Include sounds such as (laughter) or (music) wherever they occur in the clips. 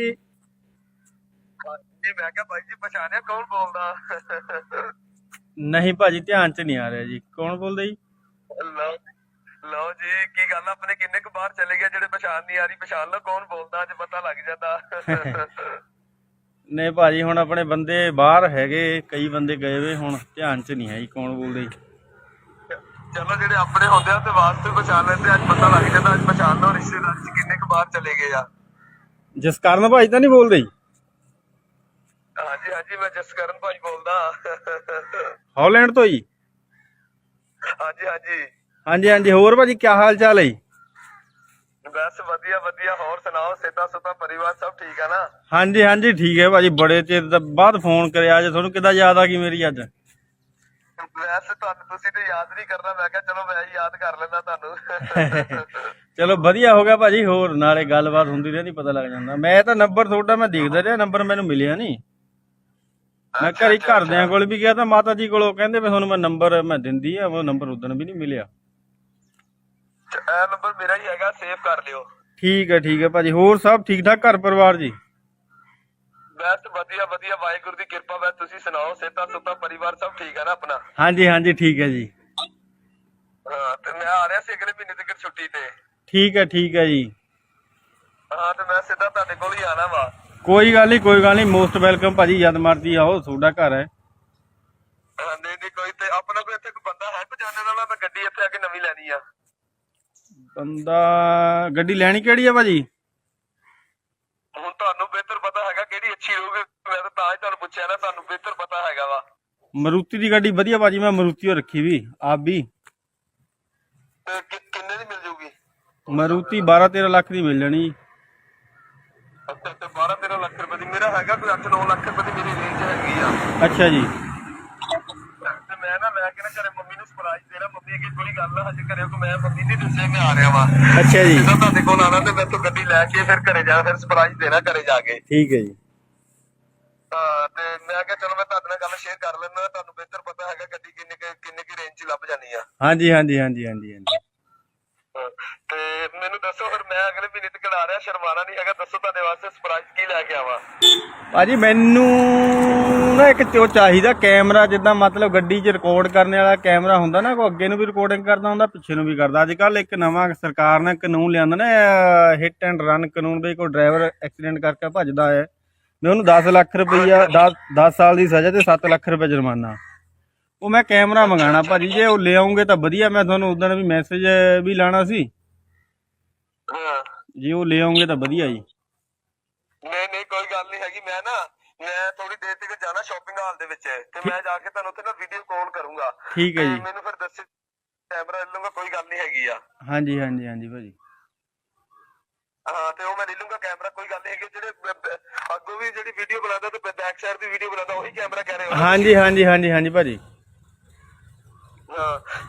ਜੀ। ਜੀ ਮੈਂ ਕਿਹਾ ਬਾਈ ਜੀ ਪਛਾਣਿਆ ਕੌਣ ਬੋਲਦਾ? ਨਹੀਂ ਭਾਜੀ ਧਿਆਨ ਚ ਨਹੀਂ ਆ ਰਿਹਾ ਜੀ। ਕੌਣ ਬੋਲਦਾ ਜੀ? ਲਓ ਲਓ ਜੀ ਕੀ ਗੱਲ ਆਪਣੇ ਕਿੰਨੇ ਕੁ ਬਾਹਰ ਚਲੇ ਗਏ ਜਿਹੜੇ ਪਛਾਣ ਨਹੀਂ ਆ ਰਹੀ? ਪਛਾਣ ਲਓ ਕੌਣ ਬੋਲਦਾ ਅੱਜ ਪਤਾ ਲੱਗ ਜਾਂਦਾ। ਨਹੀਂ ਭਾਜੀ ਹੁਣ ਆਪਣੇ ਬੰਦੇ ਬਾਹਰ ਹੈਗੇ ਕਈ ਬੰਦੇ ਗਏ ਵੇ ਹੁਣ ਧਿਆਨ ਚ ਨਹੀਂ ਹੈ ਜੀ ਕੌਣ ਬੋਲਦਾ ਜੀ। ਚਲੋ ਜਿਹੜੇ ਆਪਣੇ ਹੁੰਦੇ ਆ ਤੇ ਵਾਸਤੇ ਪਛਾਣ ਲੈਂਦੇ ਅੱਜ ਪਤਾ ਲੱਗ ਜਾਂਦਾ ਅੱਜ ਪਛਾਣ ਲਓ ਰਿਸ਼ਤੇਦਾਰ ਚ ਕਿੰਨੇ ਕੁ ਬਾਹਰ ਚਲੇ ਗਏ ਆ। ਜਸਕਰਨ ਭਾਜੀ ਤਾਂ ਨਹੀਂ ਬੋਲਦੇ ਜੀ? ਹਾਂਜੀ ਹਾਂਜੀ ਮੈਂ ਜਸਕਰਨ ਭਾਈ ਬੋਲਦਾ। ਹਾਲੈਂਡ ਤੋਂ ਜੀ? ਹਾਂਜੀ ਹਾਂਜੀ। ਹਾਂਜੀ ਹਾਂਜੀ ਹੋਰ ਭਾਜੀ ਕੀ ਹਾਲ ਚਾਲ ਹੈ ਬਸ ਵਧੀਆ ਵਧੀਆ। ਹੋਰ ਸੁਣਾਓ ਸਿੱਧਾ ਸੁੱਤਾ ਪਰਿਵਾਰ ਸਭ ਠੀਕ ਆ ਨਾ? ਹਾਂਜੀ ਹਾਂਜੀ ਠੀਕ ਹੈ ਭਾਜੀ ਬੜੇ ਚਿਰ ਬਾਅਦ ਫੋਨ ਕਰਿਆ ਅੱਜ ਤੁਹਾਨੂੰ ਕਿੱਦਾਂ ਯਾਦ ਆ ਗਈ ਮੇਰੀ ਅੱਜ? ਵੈਸੇ ਤੁਹਾਨੂੰ ਤੁਸੀਂ ਤੇ ਯਾਦ ਨਹੀਂ ਕਰਨਾ ਮੈਂ ਕਿਹਾ ਚਲੋ ਮੈਂ ਹੀ ਯਾਦ ਕਰ ਲੈਂਦਾ ਤੁਹਾਨੂੰ। (laughs) ਚਲੋ ਵਧੀਆ ਹੋ ਗਿਆ ਭਾਜੀ ਹੋਰ ਨਾਲੇ ਗੱਲਬਾਤ ਹੁੰਦੀ ਰਹਿੰਦੀ ਪਤਾ ਲੱਗ ਜਾਂਦਾ। ਮੈਂ ਤਾਂ ਨੰਬਰ ਤੁਹਾਡਾ ਮੈਂ ਦੇਖਦਾ ਰਿਹਾ ਨੰਬਰ ਮੈਨੂੰ ਮਿਲਿਆ ਨਹੀਂ। ਮੈਂ ਘਰੇ ਘਰਦਿਆਂ ਕੋਲ ਵੀ ਗਿਆ ਤਾਂ ਮਾਤਾ ਜੀ ਕੋਲੋਂ ਕਹਿੰਦੇ ਵੀ ਤੁਹਾਨੂੰ ਮੈਂ ਨੰਬਰ ਮੈਂ ਦਿੰਦੀ ਆ ਉਹ ਨੰਬਰ ਉਦੋਂ ਵੀ ਨਹੀਂ ਮਿਲਿਆ। ਇਹ ਨੰਬਰ ਮੇਰਾ ਹੀ ਹੈਗਾ ਸੇਵ ਕਰ ਲਿਓ। ਠੀਕ ਹੈ ਠੀਕ ਹੈ ਭਾਜੀ ਹੋਰ ਸਭ ਠੀਕ ਠਾਕ ਘਰ ਪਰਿਵਾਰ ਜੀ? ਬਸ ਵਧੀਆ ਵਧੀਆ ਵਾਹਿਗੁਰੂ ਦੀ ਕਿਰਪਾ ਬਸ ਤੁਸੀਂ ਸੁਣਾਓ ਸਿੱਧਾ ਸੁੱਤਾ ਪਰਿਵਾਰ ਸਭ ਠੀਕ ਆ ਨਾ ਆਪਣਾ? ਹਾਂਜੀ ਹਾਂਜੀ ਠੀਕ ਹੈ ਜੀ। ਹਾਂ ਤੇ ਮੈਂ ਆ ਰਿਹਾ ਸੀ ਅਗਲੇ ਮਹੀਨੇ ਤੱਕ ਛੁੱਟੀ ਤੇ। ਠੀਕ ਹੈ ਠੀਕ ਹੈ ਜੀ। ਹਾਂ ਤੇ ਮੈਂ ਸਿੱਧਾ ਤੁਹਾਡੇ ਕੋਲ ਹੀ ਆਣਾ ਵਾ। ਕੋਈ ਗੱਲ ਨਹੀਂ ਕੋਈ ਗੱਲ ਨਹੀਂ ਮੋਸਟ ਵੈਲਕਮ ਭਾਜੀ ਜਦ ਮਰਜ਼ੀ ਆਓ ਤੁਹਾਡਾ ਘਰ ਹੈ। ਹਾਂ, ਨਹੀਂ ਨਹੀਂ ਕੋਈ ਤੇ ਆਪਣਾ ਕੋਈ ਇੱਥੇ ਕੋਈ ਬੰਦਾ ਹੈ ਪਛਾਣਨ ਵਾਲਾ? ਮੈਂ ਗੱਡੀ ਇੱਥੇ ਆ ਕੇ ਨਵੀਂ ਲੈਣੀ ਆ। ਬੰਦਾ ਗੱਡੀ ਲੈਣੀ ਕਿਹੜੀ ਆ ਭਾਜੀ? ਹੁਣ ਤੁਹਾਨੂੰ ਬਿਹਤਰ ਪਤਾ ਹੈਗਾ ਕਿਹੜੀ ਅੱਛੀ ਰਹੂਗੀ। ਮੈਂ ਤਾਂ ਤਾਂ ਹੀ ਤੁਹਾਨੂੰ ਪੁੱਛਿਆ ਨਾ ਤੁਹਾਨੂੰ ਬਿਹਤਰ ਪਤਾ ਹੈਗਾ ਵਾ। ਮਰੂਤੀ ਦੀ ਗੱਡੀ ਵਧੀਆ ਭਾਜੀ ਮੈਂ ਮਰੂਤੀ ਓ ਰੱਖੀ ਵੀ ਆਪ ਵੀ। ਤੇ ਕਿ- ਮਰੂਤੀ 12 13 ਲੱਖ ਦੀ ਮਿਲ ਜਾਣੀ ਜੀ। ਅੱਛਾ ਤੇ 12 13 ਲੱਖ ਰੁਪਏ ਦੀ। ਮੇਰਾ ਹੈਗਾ ਕੋਈ 8 9 ਲੱਖ ਰੁਪਏ ਦੀ ਮੇਰੀ ਰੇਂਜ ਹੈਗੀ ਆ। ਅੱਛਾ ਜੀ। ਤੇ ਮੈਂ ਨਾ ਲੈ ਕੇ ਨਾ ਘਰੇ ਮੰਮੀ ਨੂੰ ਸਰਪ੍ਰਾਈਜ਼ ਦੇਣਾ। ਮੰਮੀ ਅੱਗੇ ਕੋਈ ਗੱਲ ਆ ਹਜੇ ਘਰੇ ਕੋ ਮੈਂ ਮੰਮੀ ਨਹੀਂ ਦੱਸਿਆ ਮੈਂ ਆ ਰਿਹਾ ਵਾ। ਅੱਛਾ ਜੀ। ਜਦੋਂ ਤੁਹਾਡੇ ਕੋਲ ਆਣਾ ਤੇ ਮੈਂ ਤੋਂ ਗੱਡੀ ਲੈ ਕੇ ਫਿਰ ਘਰੇ ਜਾ ਫਿਰ ਸਰਪ੍ਰਾਈਜ਼ ਦੇਣਾ ਘਰੇ ਜਾ ਕੇ। ਠੀਕ ਹੈ ਜੀ। ਤੇ ਮੈਂ ਕਿਹਾ ਚਲੋ ਮੈਂ ਤੁਹਾਡੇ ਨਾਲ ਗੱਲ ਸ਼ੇਅਰ ਕਰ ਲੈਂਦਾ। ਤੁਹਾਨੂੰ ਬਿਹਤਰ ਪਤਾ ਹੈਗਾ ਗੱਡੀ ਕਿੰਨੇ ਕੁ- ਕਿੰਨੇ ਕੀ ਰੇਂਜ 'ਚ ਲੱਭ ਜਾਣੀ ਆ। ਹਾਂਜੀ ਹਾਂਜੀ ਹਾਂਜੀ ਹਾਂਜੀ ਹਾਂਜੀ। ਸ਼ਰਮਾਣਾ ਨਹੀਂ ਹੈਗਾ ਦੱਸੋ ਤੁਹਾਡੇ ਵਾਸਤੇ ਸਰਪ੍ਰਾਈਜ਼ ਕੀ ਲੈ ਕੇ ਆਵਾਂ? ਭਾਜੀ ਮੈਨੂੰ ਨਾ ਇੱਕ ਚੋ ਚਾਹੀਦਾ ਕੈਮਰਾ ਜਿੱਦਾਂ ਮਤਲਬ ਗੱਡੀ 'ਚ ਰਿਕਾਰਡ ਕਰਨ ਵਾਲਾ ਕੈਮਰਾ ਹੁੰਦਾ ਨਾ ਕੋਈ ਅੱਗੇ ਨੂੰ ਵੀ ਰਿਕਾਰਡਿੰਗ ਕਰਦਾ ਹੁੰਦਾ ਪਿੱਛੇ ਨੂੰ ਵੀ ਕਰਦਾ। ਅੱਜ ਕੱਲ ਇੱਕ ਨਵਾਂ ਸਰਕਾਰ ਨੇ ਕਾਨੂੰਨ ਲਿਆਂਦਾ ਨਾ ਹਿੱਟ ਐਂਡ ਰਨ ਕਾਨੂੰਨ ਵੀ ਕੋਈ ਡਰਾਈਵਰ ਐਕਸੀਡੈਂਟ ਕਰਕੇ ਭੱਜਦਾ ਹੈ। ਮੈਂ ਉਹਨੂੰ 10 ਲੱਖ ਰੁਪਈਆ 10 ਸਾਲ ਦੀ ਸਜ਼ਾ ਤੇ 7 ਲੱਖ ਰੁਪਏ ਜੁਰਮਾਨਾ। ਉਹ ਮੈਂ ਕੈਮਰਾ ਮੰਗਾਣਾ ਭਾਜੀ ਜੇ ਉਹ ਲਿਆਉਂਗੇ ਤਾਂ ਵਧੀਆ। ਮੈਂ ਤੁਹਾਨੂੰ ਉਦੋਂ ਵੀ ਮੈਸੇਜ ਵੀ ਲਾਣਾ ਸੀ। ਹਾਂ। ਜੇ ਉਹ ਲਿਆਉਂਗੇ ਤਾਂ ਵਧੀਆ ਜੀ। ਨਹੀਂ ਨਹੀਂ ਕੋਈ ਗੱਲ ਨਹੀਂ ਹੈਗੀ। ਮੈਂ ਨਾ ਮੈਂ ਥੋੜੀ ਦੇਰ ਤੱਕ ਜਾਣਾ ਸ਼ਾਪਿੰਗ ਹਾਲ ਦੇ ਵਿੱਚ। ਤੇ ਮੈਂ ਜਾ ਕੇ ਤੁਹਾਨੂੰ ਉੱਥੇ ਨਾ ਵੀਡੀਓ ਕਾਲ ਕਰੂੰਗਾ। ਠੀਕ ਹੈ ਜੀ। ਮੈਨੂੰ ਫਿਰ ਦੱਸੋ ਕੈਮਰਾ ਲੈ ਲੂੰਗਾ ਕੋਈ ਗੱਲ ਨਹੀਂ ਹੈਗੀ ਆ। ਹਾਂਜੀ ਹਾਂਜੀ ਹਾਂਜੀ ਭਾਜੀ। ਹਾਂ ਤੇ ਉਹ ਮੈਂ ਲੈ ਲੂੰਗਾ ਕੈਮਰਾ ਕੋਈ ਗੱਲ ਨਹੀਂ ਹੈਗੀ। ਜਿਹੜੇ ਅੱਗੋਂ ਵੀ ਜਿਹੜੀ ਵੀਡੀਓ ਬਣਾਉਂਦਾ ਤੇ ਬੈਕ ਸਾਈਡ ਦੀ ਵੀਡੀਓ ਬਣਾਉਂਦਾ ਉਹੀ ਕੈਮਰਾ ਕਹਿ ਰਹੇ ਹੋ? ਹਾਂਜੀ ਹਾਂਜੀ ਹਾਂਜੀ ਹਾਂਜੀ ਭਾਜੀ।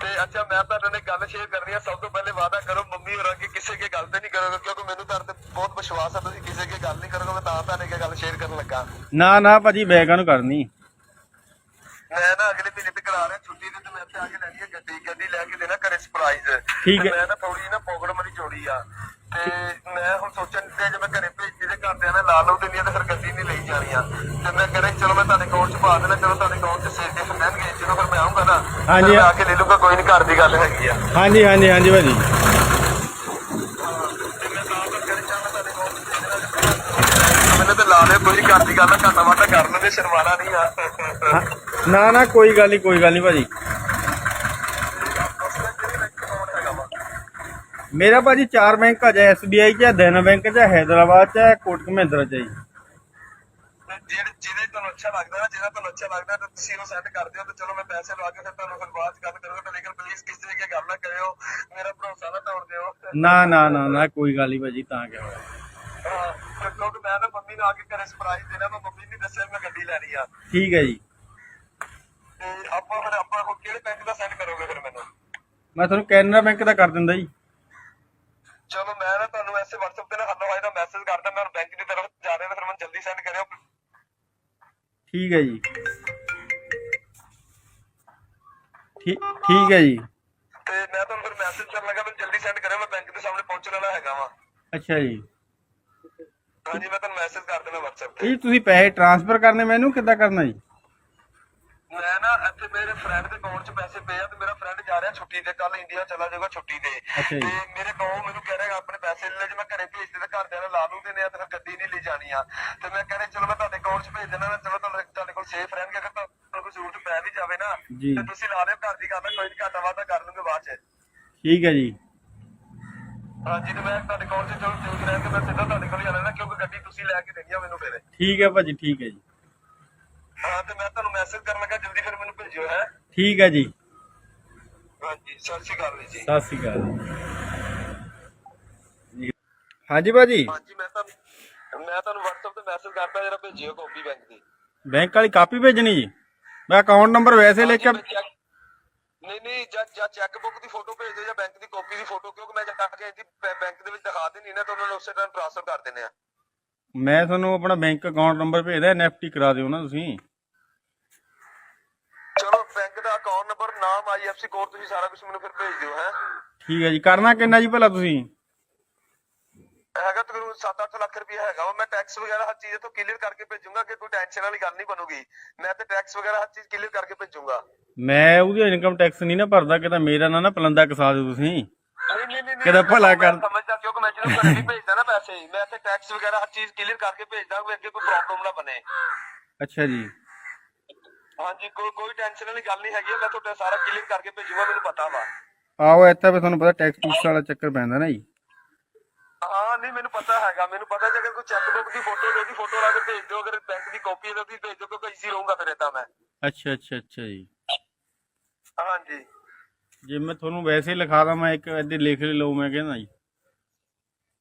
ਤੇ ਅੱਛਾ ਮੈਂ ਤੁਹਾਡੇ ਨਾਲ ਗੱਲ ਸ਼ੇਅਰ ਕਰਨੀ ਆ। ਸਭ ਤੋਂ ਪਹਿਲੇ ਵਾਅਦਾ ਕਰੋ ਮੰਮੀ ਹੋਰਾਂ ਕਿ ਕਿਸੇ ਕੇ ਗੱਲ ਤੇ ਨਹੀਂ ਕਰੋਗੇ ਕਿਉਂਕਿ ਮੈਨੂੰ ਤੁਹਾਡੇ ਤੇ ਬਹੁਤ ਵਿਸ਼ਵਾਸ ਹੈ ਤੁਸੀਂ ਕਿਸੇ ਕੇ ਗੱਲ ਨਹੀਂ ਕਰੋਗੇ ਮੈਂ ਤਾਂ ਤੁਹਾਡੇ ਕੇ ਗੱਲ ਸ਼ੇਅਰ ਕਰਨ ਲੱਗਾ। ਨਾ ਨਾ ਭਾਜੀ ਬੈਗਾਂ ਨੂੰ ਕਰਨੀ? ਮੈਂ ਨਾ ਅਗਲੇ ਮਹੀਨੇ ਤੱਕ ਆ ਰਿਹਾ ਛੁੱਟੀ ਤੇ ਤੇ ਮੈਂ ਇੱਥੇ ਆ ਕੇ ਲੈਣੀ ਹੈ ਗੱਡੀ। ਗੱਡੀ ਲੈ ਕੇ ਦੇਣਾ ਘਰੇ ਸਰਪ੍ਰਾਈਜ਼ ਠੀਕ ਹੈ। ਮੈਂ ਨਾ ਥੋੜੀ ਨਾ ਪੌਕੜ ਮਰੀ ਚੋੜੀ ਆ। ਤੇ ਮੈਂ ਹੁਣ ਸੋਚਣ ਤੇ ਜੇ ਮੈਂ ਘਰੇ ਭੇਜੀ ਦੇ ਘਰਦਿਆਂ ਨੇ ਲਾ ਲਓ ਦਿੰਦੀ ਆ ਤੇ ਫਿਰ ਗੱਡੀ ਨਹੀਂ ਲਈ ਜਾਣੀ ਆ। ਤੇ ਮੈਂ ਕਰੇ ਚਲੋ ਮੈਂ ਤੁਹਾਡੇ ਅਕਾਊਂਟ 'ਚ ਪਾ ਦੇਣਾ ਚਲੋ ਤੁਹਾਡੇ ਅਕਾਊਂਟ 'ਚ ਸੇਵ ਮੈਂ ਆਉਂਗਾ ਨਾ ਹਾਂਜੀ। ਮੈਂ ਆ ਕੇ ਲੈ ਲੂੰਗਾ ਕੋਈ ਨਹੀਂ ਘਰ ਦੀ ਗੱਲ ਹੈਗੀ ਆ। ਹਾਂਜੀ ਹਾਂਜੀ ਹਾਂਜੀ ਭਾਜੀ। ਦੇ ਮੈਨੂੰ ਤੇ ਲਾ ਲਿਓ ਕੋਈ ਘਰ ਦੀ ਗੱਲ ਘਾਟਾ ਵਾਟਾ ਕਰ ਲੈਂਦੇ ਸ਼ਰਮਾਣਾ ਨਹੀਂ ਆ। ਹਾਂ, ਨਾ ਨਾ ਕੋਈ ਗੱਲ ਨਹੀਂ ਕੋਈ ਗੱਲ ਨਹੀਂ ਭਾਜੀ। ਮੇਰਾ ਭਾਜੀ ਚਾਰ ਬੈਂਕ ਆ ਜਾ ਐਸਬੀਆਈ ਚ ਹੈ ਦੇਨਾ ਬੈਂਕ ਚ ਹੈ ਹੈਦਰਾਬਾਦ ਚ ਹੈ ਕੋਟਕ ਮਹਿੰਦਰਾ ਚ ਹੈ ਜੀ। ਅੱਛਾ ਲੱਗਦਾ ਨਾ ਜਿਹਦਾ ਤੁਹਾਨੂੰ ਅੱਛਾ ਲੱਗਦਾ ਤਾਂ ਤੁਸੀਂ ਉਹ ਸੈਂਡ ਕਰ ਦਿਓ ਤੇ ਚਲੋ ਮੈਂ ਪੈਸੇ ਲਵਾ ਕੇ ਫਿਰ ਤੁਹਾਨੂੰ ਫਿਰ ਬਾਅਦ ਚ ਗੱਲ ਕਰੂੰਗਾ ਤੇ ਲੇਕਿਨ ਪਲੀਜ਼ ਕਿਸੇ ਦੀ ਕੀ ਗੱਲ ਨਾ ਕਰਿਓ ਮੇਰਾ ਭਰੋਸਾ ਨਾ ਤੋੜ ਦਿਓ। ਨਾ ਨਾ ਨਾ ਨਾ ਕੋਈ ਗੱਲ ਨਹੀਂ ਭਾਜੀ ਤਾਂ ਹੋਇਆ ਤੇ ਕਿਉਂਕਿ ਮੈਂ ਤਾਂ ਮੰਮੀ ਨੂੰ ਆ ਕੇ ਘਰੇ ਸਰਪ੍ਰਾਈਜ਼ ਦੇਣਾ ਮੈਂ ਮੰਮੀ ਨੂੰ ਦੱਸਿਆ ਮੈਂ ਗੱਡੀ ਲੈਣੀ ਆ। ਠੀਕ ਹੈ ਜੀ। ਤੇ ਆਪਾਂ ਫਿਰ ਆਪਾਂ ਹੁਣ ਕਿਹੜੇ ਬੈਂਕ ਦਾ ਸੈਂਡ ਕਰੋਗੇ ਫਿਰ ਮੈਨੂੰ? ਮੈਂ ਤੁਹਾਨੂੰ ਕੈਨਰਾ ਬੈਂਕ ਦਾ ਕਰ ਦਿੰਦਾ ਜੀ। ਚਲੋ ਮੈਂ ਨਾ ਤੁਹਾਨੂੰ ਐਸੇ WhatsApp ਤੇ ਨਾ ਹੱਲੋ ਦਾ ਮੈਸੇਜ ਕਰਦਾ ਮੈਂ ਬੈਂਕ ਦੀ ਤਰਫ ਜਾ ਰਿਹਾ ਫਿਰ ਮੈਨੂੰ ਜਲਦੀ ਸੈਂਡ ਕਰਿਓ। ਠੀਕ ਹੈ ਜੀ। ਠੀਕ ਹੈ ਜੀ। ਤੇ ਮੈਂ ਤੁਹਾਨੂੰ ਫਿਰ ਮੈਸੇਜ ਕਰਨ ਲੱਗਾ ਮੈਨੂੰ ਜਲਦੀ ਸੈਂਡ ਕਰਿਓ ਮੈਂ ਬੈਂਕ ਦੇ ਸਾਹਮਣੇ ਪਹੁੰਚਣ ਵਾਲਾ ਹੈਗਾ ਵਾਂ। ਅੱਛਾ ਜੀ। ਹਾਂਜੀ ਮੈਂ ਤੁਹਾਨੂੰ ਮੈਸੇਜ ਕਰ ਦੇਣਾ WhatsApp ਤੇ। ਇਹ ਤੁਸੀਂ ਪੈਸੇ ਟ੍ਰਾਂਸਫਰ ਕਰਨੇ ਮੈਨੂੰ ਕਿੱਦਾਂ ਕਰਨਾ ਜੀ? ਮੈਂ ਨਾ ਇੱਥੇ ਮੇਰੇ ਫਰੈਂਡ ਦੇ ਅਕਾਊਂਟ 'ਚ ਪੈਸੇ ਪਏ ਆ ਤੇ ਮੇਰਾ ਫਰੈਂਡ ਜਾ ਰਿਹਾ ਛੁੱਟੀ ਤੇ ਕੱਲ ਇੰਡੀਆ ਚਲਾ ਜਾਊਗਾ ਛੁੱਟੀ ਤੇ। ਅੱਛਾ ਜੀ। ਤੇ ਮੇਰੇ ਕੋਲ ਮੈਨੂੰ ਕਹਿ ਰਿਹਾ ਆਪਣੇ ਪੈਸੇ ਲੈ ਜੇ ਮੈਂ ਘਰੇ ਭੇਜ ਦੇ ਤੇ ਘਰਦਿਆਂ ਨੇ ਲਾ ਲੂ ਦੇਣੇ ਆ ਤੇ ਫਿਰ ਗੱਡੀ ਨਹੀਂ ਲੈ ਜਾਣੀ ਆ। ਤੇ ਮੈਂ ਕਹਿ ਰਿਹਾ ਚਲੋ ਮੈਂ ਤੁਹਾਡੇ ਅਕਾਊਂਟ 'ਚ ਭੇਜ ਦੇਣਾ ਨਾ ਚਲੋ ਤੁਹਾਡੇ ਤੁਹਾਡੇ ਕੋਲ ਸੇਫ ਰਹਿਣਗੇ ਅਗਰ ਤੁਹਾਨੂੰ ਕੋਈ ਜ਼ਰੂਰਤ ਪੈ ਵੀ ਜਾਵੇ ਨਾ ਜੀ। ਤੇ ਤੁਸੀਂ ਲਾ ਲਿਓ ਘਰ ਦੀ ਗੱਲ ਆ, ਕੋਈ ਨਹੀਂ ਘਾਟਾ ਵਾਧਾ ਕਰ ਲੂੰਗੇ ਬਾਅਦ 'ਚ। ਠੀਕ ਹੈ ਜੀ। ਹਾਂਜੀ ਤੇ ਮੈਂ ਤੁਹਾਡੇ ਅਕਾਊਂਟ 'ਚ ਚਲੋ ਸੇਫ ਰਹਿਣ ਕੇ ਮੈਂ ਸਿੱਧਾ ਤੁਹਾਡੇ ਕੋਲ ਹੀ ਆ ਲੈਣਾ ਕਿਉਂਕਿ ਗੱਡੀ ਤੁਸੀਂ ਲੈ ਕੇ ਦੇਣੀ ਆ ਮੈਨੂੰ ਫਿਰ ਠੀਕ ਹੈ ਭਾਜੀ ਠੀਕ ਹੈ ਜੀ। ਹਾਂ ਤੇ ਮੈਂ ਤੁਹਾਨੂੰ ਮੈਸੇਜ ਕਰਨ ਲੱਗਾ ਜਲਦੀ ਫਿਰ ਮੈਨੂੰ ਭੇਜਿਓ ਹੈ? ਠੀਕ ਹੈ ਜੀ। ਹਾਂਜੀ ਸਤਿ ਸ਼੍ਰੀ ਅਕਾਲ ਜੀ। ਸਤਿ ਸ਼੍ਰੀ ਅਕਾਲ। ਹਾਂਜੀ ਭਾਜੀ। ਹਾਂਜੀ ਮੈਂ ਤੁਹਾਨੂੰ ਮੈਂ ਤੁਹਾਨੂੰ WhatsApp ਤੇ ਮੈਸੇਜ ਕਰਤਾ ਜਰਾ ਭੇਜਿਓ ਕਾਪੀ ਬੈਂਕ ਦੀ। ਬੈਂਕ ਵਾਲੀ ਕਾਪੀ ਭੇਜਣੀ ਜੀ? ਮੈਂ ਅਕਾਊਂਟ ਨੰਬਰ ਵੈਸੇ ਲਿਖ ਕੇ ਮੈਂ check- ਨਹੀਂ ਨਹੀਂ ਜਾਂ ਜਾਂ ਚੈੱਕ ਬੁੱਕ ਦੀ ਫੋਟੋ ਭੇਜ ਦਿਓ ਜਾਂ ਬੈਂਕ ਦੀ ਕਾਪੀ ਦੀ ਫੋਟੋ ਕਿਉਂਕਿ ਮੈਂ ਜਾ ਕੇ ਇਹਦੀ ਬੈਂਕ ਦੇ ਵਿੱਚ ਦਿਖਾ ਦੇਣੀ ਨਾ ਤਾਂ ਉਹਨਾਂ ਨੇ ਉਸੇ ਟਾਈਮ ਟ੍ਰਾਂਸਫਰ ਕਰ ਦੇਣੇ ਆ। ਮੈਂ ਤੁਹਾਨੂੰ ਆਪਣਾ ਬੈਂਕ ਅਕਾਊਂਟ ਨੰਬਰ ਭੇਜਦਾ ਐਨਐਫਟੀ ਕਰਾ ਦਿਓ ਨਾ ਤੁਸੀਂ ਚਲੋ ਬੈਂਕ ਦਾ ਅਕਾਊਂਟ ਨੰਬਰ ਨਾਮ ਆਈਐਫਸੀ ਕੋਡ ਤੁਸੀਂ ਸਾਰਾ ਕੁਝ ਮੈਨੂੰ ਫਿਰ ਭੇਜ ਦਿਓ ਹੈ। ਠੀਕ ਹੈ ਜੀ। ਕਰਨਾ ਕਿੰਨਾ ਜੀ ਭਲਾ ਤੁਸੀਂ? ਹੈਗਾ ਤਕਰੀਬਨ 7-8 ਲੱਖ ਰੁਪਏ ਹੈਗਾ ਵਾ। ਮੈਂ ਟੈਕਸ ਵਗੈਰਾ ਹਰ ਚੀਜ਼ ਤੋਂ ਕਲੀਅਰ ਕਰਕੇ ਭੇਜੂੰਗਾ ਕਿ ਕੋਈ ਟੈਨਸ਼ਨ ਵਾਲੀ ਗੱਲ ਨਹੀਂ ਬਣੂਗੀ। ਮੈਂ ਤੇ ਟੈਕਸ ਵਗੈਰਾ ਹਰ ਚੀਜ਼ ਕਲੀਅਰ ਕਰਕੇ ਭੇਜੂੰਗਾ। ਮੈਂ ਉਹਦੀ ਇਨਕਮ ਟੈਕਸ ਨਹੀਂ ਨਾ ਭਰਦਾ ਕਿਤੇ ਮੇਰਾ ਨਾ ਨਾ ਪਲੰਦਾ ਕਸਾ ਦਿਓ ਤੁਸੀਂ। ਨਹੀਂ ਨਹੀਂ ਨਹੀਂ ਕਿਤੇ ਭਲਾ ਕਰ- ਸਮਝਦਾ ਕਿਉਂਕਿ ਮੈਂ ਜਦੋਂ ਘਰੇ ਵੀ ਭੇਜਦਾ ਨਾ ਪੈਸੇ ਮੈਂ ਇੱਥੇ ਟੈਕਸ ਵਗੈਰਾ ਹਰ ਚੀਜ਼ ਕਲੀਅਰ ਕਰਕੇ ਭੇਜਦਾ ਵੀ ਅੱਗੇ ਕੋਈ ਪ੍ਰੋਬਲਮ ਨਾ ਬਣੇ। ਅੱਛਾ ਜੀ। ਹਾਂਜੀ ਕੋਈ ਕੋਈ ਟੈਨਸ਼ਨ ਵਾਲੀ ਗੱਲ ਨਹੀਂ ਹੈਗੀ। ਮੈਂ ਤੁਹਾਡਾ ਸਾਰਾ ਕਲੀਅਰ ਕਰਕੇ ਭੇਜੂਗਾ ਮੈਨੂੰ ਪਤਾ ਵਾ। ਆਓ ਇੱਥੇ ਵੀ ਤੁਹਾਨੂੰ ਪਤਾ ਟੈਕਸ ਟੂਕਸ ਵਾਲਾ ਚੱਕਰ ਪੈਂਦਾ ਨਾ ਜੀ। ਹਾਂ ਨਹੀਂ ਮੈਨੂੰ ਪਤਾ ਹੈਗਾ। ਮੈਨੂੰ ਪਤਾ ਜੇ ਅਗਰ ਕੋਈ ਚੈੱਕ ਬੁੱਕ ਦੀ ਫੋਟੋ ਦੇ ਉਹਦੀ ਫੋਟੋ ਲਾ ਕੇ ਭੇਜ ਦਿਓ ਅਗਰ ਬੈਂਕ ਦੀ ਕਾਪੀ ਹੈ ਤਾਂ ਉਹਦੀ ਭੇਜ ਦਿਓ ਕਿਉਂਕਿ ਈਜ਼ੀ ਰਹੂੰਗਾ ਫਿਰ ਏਦਾਂ ਮੈਂ। ਅੱਛਾ ਅੱਛਾ ਅੱਛਾ ਜੀ। ਹਾਂਜੀ। ਜੇ ਮੈਂ ਤੁਹਾਨੂੰ ਵੈਸੇ ਲਿਖਾ ਦਾਂ ਮੈਂ ਇੱਕ ਅੱਧੇ ਲਿਖ ਲਓ ਮੈਂ ਕਹਿੰਦਾ ਜੀ।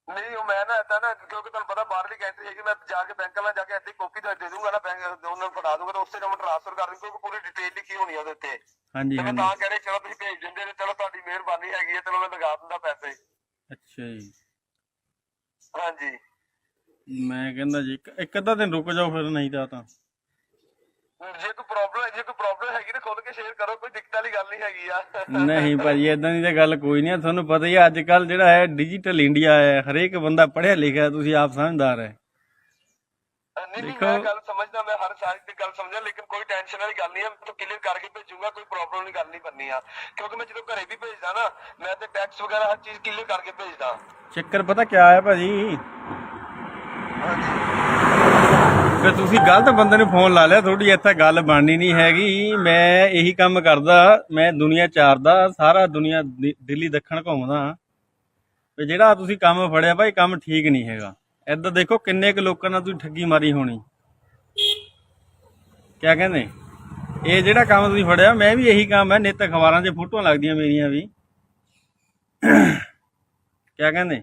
ਨਹੀਂ ਉਹ ਮੈਂ ਨਾ ਏਦਾਂ ਨਾ ਕਿਉਂਕਿ ਤੁਹਾਨੂੰ ਪਤਾ ਬਾਹਰਲੀ ਕੰਟਰੀ ਹੈਗੀ ਮੈਂ ਜਾ ਕੇ ਬੈਂਕ ਵਾਲਾ ਜਾ ਕੇ ਏਦਾਂ ਕਾਪੀ ਦੇ ਦੂੰਗਾ ਨਾ ਬੈਂਕ ਉਹਨਾਂ ਨੂੰ ਫੜਾ ਦੂੰਗਾ ਤਾਂ ਉਸੇ ਟਾਈਮ ਟ੍ਰਾਂਸਫਰ ਕਰ ਦੂੰਗਾ ਕਿਉਂਕਿ ਪੂਰੀ ਡਿਟੇਲ ਲਿਖੀ ਹੋਣੀ ਆ ਉਹਦੇ ਉੱਤੇ। ਹਾਂਜੀ ਹਾਂਜੀ। ਤਾਂ ਕਹਿ ਰਿਹਾ ਚਲੋ ਤੁਸੀਂ ਭੇਜ ਦਿੰਦੇ ਤੇ ਚਲੋ ਤੁਹਾਡੀ ਮਿਹਰਬਾਨੀ ਹੈਗੀ ਹੈ ਚਲੋ ਮੈਂ ਲਗਾ ਦਿੰਦਾ ਪੈਸੇ। ਅੱਛਾ ਜੀ। ਹਾਂਜੀ। ਮੈਂ ਕਹਿੰਦਾ ਜੀ ਇੱਕ- ਅੱਧਾ ਦਿਨ ਰੁਕ ਜਾਓ ਫਿਰ ਨਹੀਂ ਤਾਂ ਤਾਂ। ਜੇ ਕੋਈ ਜੇ ਕੋਈ ਪ੍ਰੋਬਲਮ ਹੈਗੀ ਤਾਂ ਖੁੱਲ ਕੇ ਸ਼ੇਅਰ ਕਰੋ ਕੋਈ ਦਿੱਕਤ ਵਾਲੀ ਗੱਲ ਨਹੀਂ ਹੈਗੀ ਆ। ਨਹੀਂ ਭਾਜੀ ਇਦਾਂ ਦੀ ਤਾਂ ਗੱਲ ਕੋਈ ਨਹੀਂ ਤੁਹਾਨੂੰ ਪਤਾ ਹੀ ਅੱਜ ਕੱਲ ਜਿਹੜਾ ਹੈ ਡਿਜੀਟਲ ਇੰਡੀਆ ਹੈ ਹਰੇਕ ਬੰਦਾ ਪੜ੍ਹਿਆ ਲਿਖਿਆ ਤੁਸੀਂ ਆਪ ਸਮਝਦਾਰ ਹੈ। ਨਹੀਂ ਨਹੀਂ ਮੈਂ ਗੱਲ ਸਮਝਦਾ ਮੈਂ ਹਰ ਸਾਰੀ ਦੀ ਗੱਲ ਸਮਝਦਾ ਲੇਕਿਨ ਕੋਈ ਟੈਨਸ਼ਨ ਵਾਲੀ ਗੱਲ ਨਹੀਂ ਹੈ ਮੈਂ ਕਲੀਅਰ ਕਰਕੇ ਭੇਜੂਗਾ ਕੋਈ ਪ੍ਰੋਬਲਮ ਵਾਲੀ ਗੱਲ ਨਹੀਂ ਆ। ਕਿਉਂਕਿ ਮੈਂ ਜਦੋਂ ਘਰੇ ਵੀ ਭੇਜਦਾ ਨਾ ਮੈਂ ਤੇ ਟੈਕਸ ਵਗੈਰਾ ਹਰ ਚੀਜ਼ ਕਲੀਅਰ ਕਰਕੇ ਭੇਜਦਾ। ਚੱਕਰ ਪਤਾ ਕਿਆ ਹੈ ਭਾਜੀ? ਫਿਰ ਤੁਸੀਂ ਗਲਤ ਬੰਦੇ ਨੂੰ ਫੋਨ ਲਾ ਲਿਆ, ਤੁਹਾਡੀ ਇੱਥੇ ਗੱਲ ਬਣਨੀ ਨਹੀਂ ਹੈਗੀ। ਮੈਂ ਇਹੀ ਕੰਮ ਕਰਦਾ, ਮੈਂ ਦੁਨੀਆ ਚਾਰਦਾ, ਸਾਰਾ ਦੁਨੀਆ ਦਿ- ਦਿੱਲੀ ਦੱਖਣ ਘੁੰਮਦਾ। ਤੇ ਜਿਹੜਾ ਤੁਸੀਂ ਕੰਮ ਫੜਿਆ ਭਾਈ, ਕੰਮ ਠੀਕ ਨਹੀਂ ਹੈਗਾ। ਇੱਧਰ ਦੇਖੋ ਕਿੰਨੇ ਕੁ ਲੋਕਾਂ ਨਾਲ ਤੁਸੀਂ ਠੱਗੀ ਮਾਰੀ ਹੋਣੀ। ਕਿਆ ਕਹਿੰਦੇ? ਇਹ ਜਿਹੜਾ ਕੰਮ ਤੁਸੀਂ ਫੜਿਆ, ਮੈਂ ਵੀ ਇਹੀ ਕੰਮ ਹੈ, ਨਿੱਤ ਅਖਬਾਰਾਂ 'ਚ ਫੋਟੋਆਂ ਲੱਗਦੀਆਂ ਮੇਰੀਆਂ ਵੀ। ਕਿਆ ਕਹਿੰਦੇ?